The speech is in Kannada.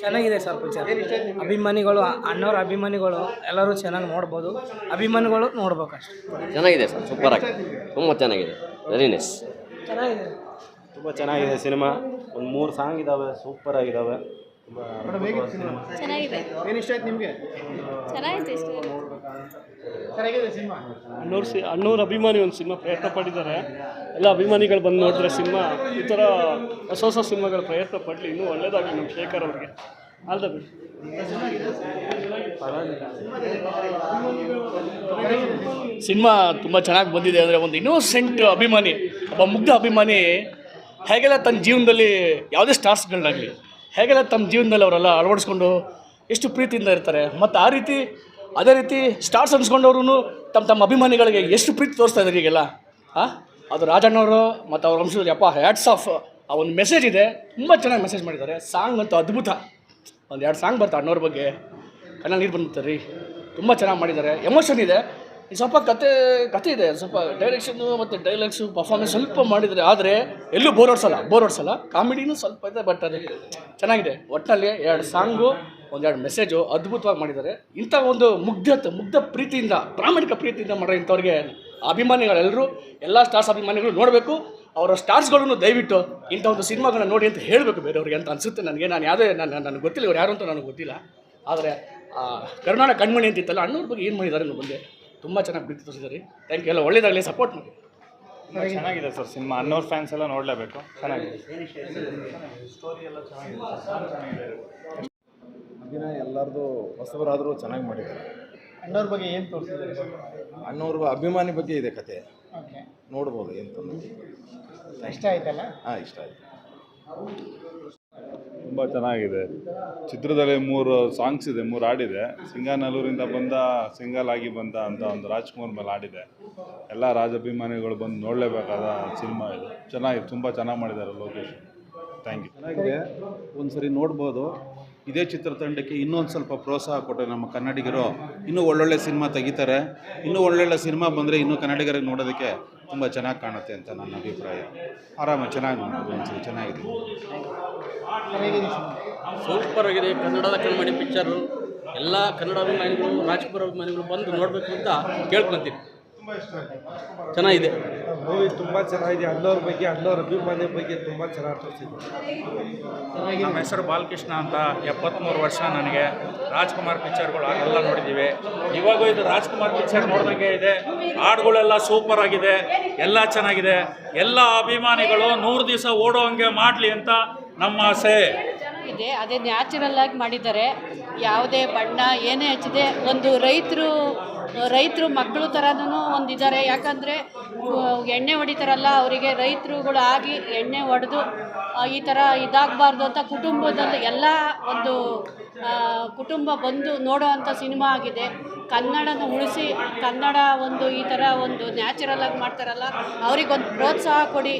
ಚೆನ್ನಾಗಿದೆ ಸರ್ ಪಿಕ್ಚರ್ ಅಭಿಮಾನಿಗಳು ಅಣ್ಣವ್ರ ಅಭಿಮಾನಿಗಳು ಎಲ್ಲರೂ ಚೆನ್ನಾಗಿ ನೋಡ್ಬೋದು. ಅಭಿಮಾನಿಗಳು ನೋಡ್ಬೇಕು ಅಷ್ಟೇ ಚೆನ್ನಾಗಿದೆ ಸರ್ ಸೂಪರ್ ಆಗಿ. ತುಂಬ ಚೆನ್ನಾಗಿದೆ. ವೆರಿ ನೈಸ್ ಚೆನ್ನಾಗಿದೆ. ತುಂಬ ಚೆನ್ನಾಗಿದೆ ಸಿನಿಮಾ. ಒಂದು ಮೂರು ಸಾಂಗ್ ಇದ್ದಾವೆ ಸೂಪರ್ ಆಗಿದ್ದಾವೆ ತುಂಬ ಚೆನ್ನಾಗಿದೆ. ಏನು ಇಷ್ಟ ಆಯ್ತು ನಿಮಗೆ? ಚೆನ್ನಾಗಿದೆ ಅಣ್ಣವ್ರು ಸಿ ಅಣ್ಣವ್ರ ಅಭಿಮಾನಿ ಒಂದು ಸಿನಿಮಾ ಪ್ರಯತ್ನ ಪಟ್ಟಿದ್ದಾರೆ. ಎಲ್ಲ ಅಭಿಮಾನಿಗಳು ಬಂದು ನೋಡಿದ್ರೆ ಸಿನಿಮಾ ಈ ಥರ ಹೊಸ ಹೊಸ ಸಿನಿಮಾಗಳ ಪ್ರಯತ್ನ ಪಡಲಿ. ಇನ್ನೂ ಒಳ್ಳೇದಾಗಲಿ ನಮ್ಮ ಶೇಖರ್ ಅವ್ರಿಗೆ. All the best. ಸಿನಿಮಾ ತುಂಬ ಚೆನ್ನಾಗಿ ಬಂದಿದೆ ಅಂದರೆ ಒಂದು ಇನ್ನೋಸೆಂಟ್ ಅಭಿಮಾನಿ, ಒಬ್ಬ ಮುಗ್ಧ ಅಭಿಮಾನಿ ಹೇಗೆಲ್ಲ ತನ್ನ ಜೀವನದಲ್ಲಿ ಯಾವುದೇ ಸ್ಟಾರ್ಸ್ಗಳನ್ನಾಗಲಿ, ಹೇಗೆಲ್ಲ ತಮ್ಮ ಜೀವನದಲ್ಲಿ ಅವರೆಲ್ಲ ಅಳವಡಿಸ್ಕೊಂಡು ಎಷ್ಟು ಪ್ರೀತಿಯಿಂದ ಇರ್ತಾರೆ. ಮತ್ತು ಆ ರೀತಿ ಅದೇ ರೀತಿ ಸ್ಟಾರ್ಸ್ ಅನ್ಸ್ಕೊಂಡವ್ರು ತಮ್ಮ ತಮ್ಮ ಅಭಿಮಾನಿಗಳಿಗೆ ಎಷ್ಟು ಪ್ರೀತಿ ತೋರಿಸ್ತಾ ಇದ್ದಾರೆ ಈಗೆಲ್ಲ? ಹಾಂ ಅದು ರಾಜಣ್ಣವರು ಮತ್ತು ಅವ್ರ ವಂಶದಲ್ಲಿ ಅಪ್ಪ ಹ್ಯಾಟ್ಸ್ ಆಫ್ ಆ ಒಂದು ಮೆಸೇಜ್ ಇದೆ. ತುಂಬ ಚೆನ್ನಾಗಿ ಮೆಸೇಜ್ ಮಾಡಿದ್ದಾರೆ. ಸಾಂಗ್ ಅಂತೂ ಅದ್ಭುತ. ಒಂದು ಎರಡು ಸಾಂಗ್ ಬರ್ತಾ ಅಣ್ಣವ್ರ ಬಗ್ಗೆ. ಕಣ್ಣಲ್ಲಿ ನೀರು ಬಂದ್ಬಿಡ್ತಾರೆ ರೀ. ತುಂಬ ಚೆನ್ನಾಗಿ ಮಾಡಿದ್ದಾರೆ. ಎಮೋಷನ್ ಇದೆ. ಸ್ವಲ್ಪ ಕತೆ ಕತೆ ಇದೆ. ಸ್ವಲ್ಪ ಡೈರೆಕ್ಷನ್ನು ಮತ್ತು ಡೈಲಾಗ್ಸು ಪರ್ಫಾರ್ಮೆನ್ಸ್ ಸ್ವಲ್ಪ ಮಾಡಿದರೆ ಆದರೆ ಎಲ್ಲೂ ಬೋರ್ ಓಡಿಸಲ್ಲ ಬೋರ್ ಓಡಿಸಲ್ಲ ಕಾಮಿಡಿನೂ ಸ್ವಲ್ಪ ಇದೆ ಬಟ್ ಅದು ಚೆನ್ನಾಗಿದೆ. ಒಟ್ಟಿನಲ್ಲಿ ಎರಡು ಸಾಂಗು ಒಂದೆರಡು ಮೆಸೇಜು ಅದ್ಭುತವಾಗಿ ಮಾಡಿದ್ದಾರೆ. ಇಂಥ ಒಂದು ಮುಗ್ಧತೆ ಮುಗ್ಧ ಪ್ರೀತಿಯಿಂದ ಪ್ರಾಮಾಣಿಕ ಪ್ರೀತಿಯಿಂದ ಮಾಡೋ ಇಂಥವ್ರಿಗೆ ಅಭಿಮಾನಿಗಳೆಲ್ಲರೂ ಎಲ್ಲ ಸ್ಟಾರ್ಸ್ ಅಭಿಮಾನಿಗಳು ನೋಡಬೇಕು. ಅವರ ಸ್ಟಾರ್ಸ್ಗಳನ್ನು ದಯವಿಟ್ಟು ಇಂಥ ಒಂದು ಸಿನಿಮಾಗಳನ್ನ ನೋಡಿ ಅಂತ ಹೇಳಬೇಕು ಬೇರೆಯವ್ರಿಗೆ ಅಂತ ಅನಿಸುತ್ತೆ ನನಗೆ. ನಾನು ಯಾವುದೇ ನಾನು ನನಗೆ ಗೊತ್ತಿಲ್ಲ ಇವ್ರು ಯಾರು ಅಂತ ನನಗೆ ಗೊತ್ತಿಲ್ಲ. ಆದರೆ ಕರ್ನಾಟಕ ಕರುನಾಡ ಕಣ್ಮಣಿ ಅಂತಿತ್ತಲ್ಲ ಅಣ್ಣವ್ರ ಬಗ್ಗೆ ಏನು ಮಾಡಿದ್ದಾರೆ ನಮ್ಮ ಬಂದೆ ತುಂಬ ಚೆನ್ನಾಗಿ ಪ್ರೀತಿ ತೋರಿಸಿದ್ದಾರೆ. ಥ್ಯಾಂಕ್ ಯು ಎಲ್ಲ ಒಳ್ಳೇದಾಗಲಿ ಸಪೋರ್ಟ್ ಮಾಡಿ. ಚೆನ್ನಾಗಿದೆ ಸರ್ ಸಿನಿಮಾ. ಅನ್ನೋರ್ ಫ್ಯಾನ್ಸ್ ಎಲ್ಲ ನೋಡಲೇಬೇಕು. ಚೆನ್ನಾಗಿದೆ. ಅಭಿನಯ ಎಲ್ಲರದು ಹೊಸಬರಾದರೂ ಚೆನ್ನಾಗಿ ಮಾಡಿದ್ದಾರೆ. ಅಣ್ಣವ್ರ ಬಗ್ಗೆ ಏನು ತೋರಿಸಿದ್ದಾರೆ? ಅಣ್ಣವ್ರ ಅಭಿಮಾನಿ ಬಗ್ಗೆ ಇದೆ ಕತೆ. ಓಕೆ. ನೋಡ್ಬೋದು ಏನು ತೊಂದರೆ ಇಷ್ಟ ಆಯ್ತಲ್ಲ? ಹಾಂ ಇಷ್ಟ ಆಯಿತು. ತುಂಬ ಚೆನ್ನಾಗಿದೆ. ಚಿತ್ರದಲ್ಲಿ ಮೂರು ಸಾಂಗ್ಸ್ ಇದೆ ಮೂರು ಹಾಡಿದೆ. ಸಿಂಗಾನಲ್ಲೂರಿಂದ ಬಂದ ಸಿಂಗಲ್ ಆಗಿ ಬಂದ ಅಂತ ಒಂದು ರಾಜ್ಕುಮಾರ್ ಮೇಲೆ ಹಾಡಿದೆ. ಎಲ್ಲ ರಾಜಾಭಿಮಾನಿಗಳು ಬಂದು ನೋಡಲೇಬೇಕಾದ ಸಿನಿಮಾ ಇದು. ಚೆನ್ನಾಗಿದೆ ತುಂಬ ಚೆನ್ನಾಗಿ ಮಾಡಿದ್ದಾರೆ ಲೋಕೇಶ್. ಥ್ಯಾಂಕ್ ಯು ಚೆನ್ನಾಗಿದೆ. ಒಂದು ಸರಿ ನೋಡ್ಬೋದು. ಇದೇ ಚಿತ್ರತಂಡಕ್ಕೆ ಇನ್ನೊಂದು ಸ್ವಲ್ಪ ಪ್ರೋತ್ಸಾಹ ಕೊಟ್ಟರೆ ನಮ್ಮ ಕನ್ನಡಿಗರು ಇನ್ನೂ ಒಳ್ಳೊಳ್ಳೆ ಸಿನಿಮಾ ತೆಗಿತಾರೆ. ಇನ್ನೂ ಒಳ್ಳೊಳ್ಳೆ ಸಿನಿಮಾ ಬಂದರೆ ಇನ್ನೂ ಕನ್ನಡಿಗರಿಗೆ ನೋಡೋದಕ್ಕೆ ತುಂಬ ಚೆನ್ನಾಗಿ ಕಾಣುತ್ತೆ ಅಂತ ನನ್ನ ಅಭಿಪ್ರಾಯ. ಆರಾಮ, ಚೆನ್ನಾಗಿ ನೋಡೋದು ಚೆನ್ನಾಗಿದೆ. ಸೂಪರ್ ಆಗಿದೆ ಕನ್ನಡದ ಕಣ್ಮಣಿ ಪಿಕ್ಚರು, ಎಲ್ಲ ಕನ್ನಡ ಅಭಿಮಾನಿಗಳು ರಾಜ್ಕುಮಾರ್ ಅಭಿಮಾನಿಗಳು ಬಂದು ನೋಡಬೇಕು ಅಂತ ಕೇಳ್ಕೊತೀನಿ ಚೆನ್ನಾಗಿದೆ. ಮೂವಿ ತುಂಬ ಚೆನ್ನಾಗಿದೆ. ಅಲ್ಲೋರ ಬಗ್ಗೆ ಅಲ್ಲೋರ ಅಭಿಮಾನಿ ಬಗ್ಗೆ ತುಂಬ ಚೆನ್ನಾಗಿ ತೋರಿಸಿದೆ ನಮ್ಮ ಹೆಸರು ಬಾಲಕೃಷ್ಣ ಅಂತ ಎಪ್ಪತ್ತ್ಮೂರು ವರ್ಷ ನನಗೆ ರಾಜ್ಕುಮಾರ್ ಪಿಕ್ಚರ್ಗಳು ಆಗೆಲ್ಲ ನೋಡಿದ್ದೀವಿ ಇವಾಗೂ ಇದು ರಾಜ್ಕುಮಾರ್ ಪಿಕ್ಚರ್ ನೋಡ್ದಂಗೆ ಇದೆ. ಹಾಡುಗಳೆಲ್ಲ ಸೂಪರ್ ಆಗಿದೆ. ಎಲ್ಲ ಚೆನ್ನಾಗಿದೆ. ಎಲ್ಲ ಅಭಿಮಾನಿಗಳು ನೂರು ದಿವಸ ಓಡೋ ಹಂಗೆ ಮಾಡಲಿ ಅಂತ ನಮ್ಮ ಆಸೆ. ಇದೆ ಅದೇ ನ್ಯಾಚುರಲ್ ಆಗಿ ಮಾಡಿದ್ದಾರೆ. ಯಾವುದೇ ಬಣ್ಣ ಏನೇ ಹಚ್ಚಿದೆ ಒಂದು ರೈತರು ರೈತರು ಮಕ್ಕಳು ಥರನೂ ಒಂದಿದ್ದಾರೆ. ಯಾಕಂದರೆ ಎಣ್ಣೆ ಹೊಡಿತಾರಲ್ಲ, ಅವರಿಗೆ ರೈತರುಗಳು ಆಗಿ ಎಣ್ಣೆ ಹೊಡೆದು ಈ ಥರ ಇದಾಗಬಾರ್ದು ಅಂತ ಕುಟುಂಬದಲ್ಲಿ ಎಲ್ಲ ಒಂದು ಕುಟುಂಬ ಬಂದು ನೋಡೋ ಅಂಥ ಸಿನಿಮಾ ಆಗಿದೆ. ಕನ್ನಡನ ಉಳಿಸಿ, ಕನ್ನಡ ಒಂದು ಈ ಥರ ಒಂದು ನ್ಯಾಚುರಲ್ ಆಗಿ ಮಾಡ್ತಾರಲ್ಲ, ಅವರಿಗೊಂದು ಪ್ರೋತ್ಸಾಹ ಕೊಡಿ.